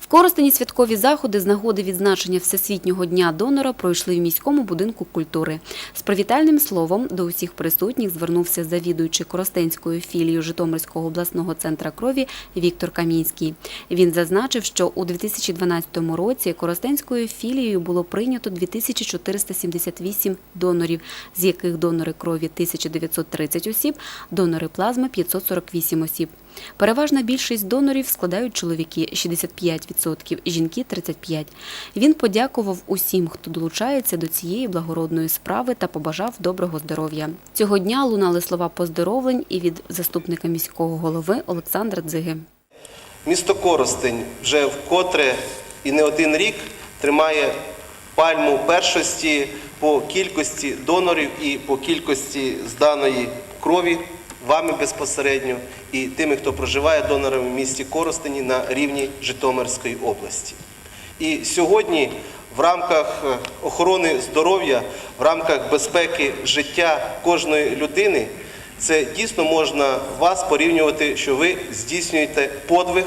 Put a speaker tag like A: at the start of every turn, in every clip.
A: В Коростені святкові заходи з нагоди відзначення Всесвітнього дня донора пройшли в міському будинку культури. З привітальним словом до усіх присутніх звернувся завідуючий Коростенською філією Житомирського обласного центра крові Віктор Камінський. Він зазначив, що у 2012 році Коростенською філією було прийнято 2478 донорів, з яких донори крові 1930 осіб, донори плазми 548 осіб. Переважна більшість донорів складають чоловіки 65%, жінки 35%. Він подякував усім, хто долучається до цієї благородної справи та побажав доброго здоров'я. Цього дня лунали слова поздоровлень і від заступника міського голови Олександра Дзиги.
B: Місто Коростень вже вкотре і не один рік тримає пальму першості по кількості донорів і по кількості зданої крові вами безпосередньо і тими, хто проживає донорами в місті Коростені на рівні Житомирської області. І сьогодні в рамках е, охорони здоров'я, в рамках безпеки життя кожної людини, це дійсно можна вас порівнювати, що ви здійснюєте подвиг,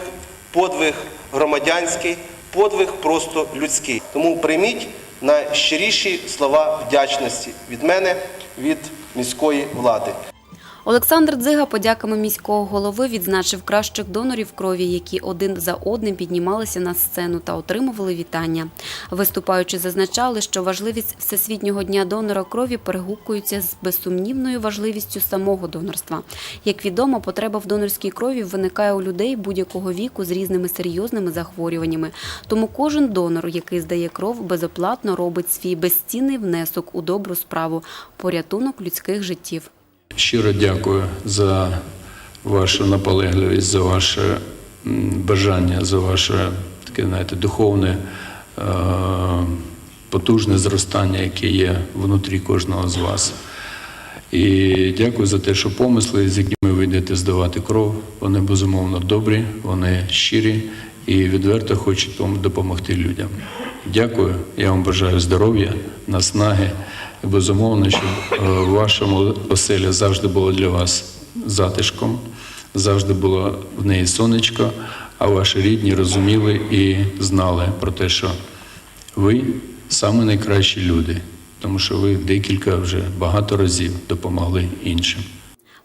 B: подвиг громадянський, подвиг просто людський. Тому прийміть найщиріші слова вдячності від мене, від міської влади.
A: Олександр Дзига подяками міського голови відзначив кращих донорів крові, які один за одним піднімалися на сцену та отримували вітання. Виступаючи, зазначали, що важливість Всесвітнього дня донора крові перегукується з безсумнівною важливістю самого донорства. Як відомо, потреба в донорській крові виникає у людей будь-якого віку з різними серйозними захворюваннями. Тому кожен донор, який здає кров, безоплатно робить свій безцінний внесок у добру справу порятунок людських життів.
C: Щиро дякую за вашу наполегливість, за ваше бажання, за ваше таке, знаєте, духовне е, потужне зростання, яке є внутрі кожного з вас. І дякую за те, що помисли, з якими ви йдете здавати кров, вони безумовно добрі, вони щирі і відверто хочуть вам допомогти людям. Дякую, я вам бажаю здоров'я, наснаги. Безумовно, щоб е, в вашому оселі завжди було для вас затишком, завжди було в неї сонечко, а ваші рідні розуміли і знали про те, що ви саме найкращі люди, тому що ви декілька вже багато разів допомогли іншим.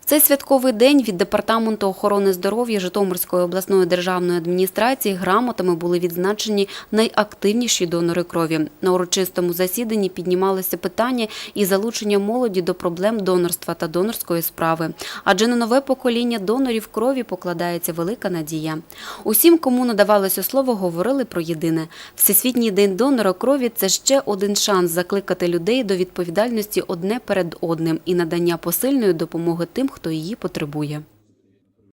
A: В цей святковий день від департаменту охорони здоров'я Житомирської обласної державної адміністрації грамотами були відзначені найактивніші донори крові. На урочистому засіданні піднімалося питання і залучення молоді до проблем донорства та донорської справи. Адже на нове покоління донорів крові покладається велика надія. Усім, кому надавалося слово, говорили про єдине. Всесвітній день донора крові це ще один шанс закликати людей до відповідальності одне перед одним і надання посильної допомоги тим, хто її потребує.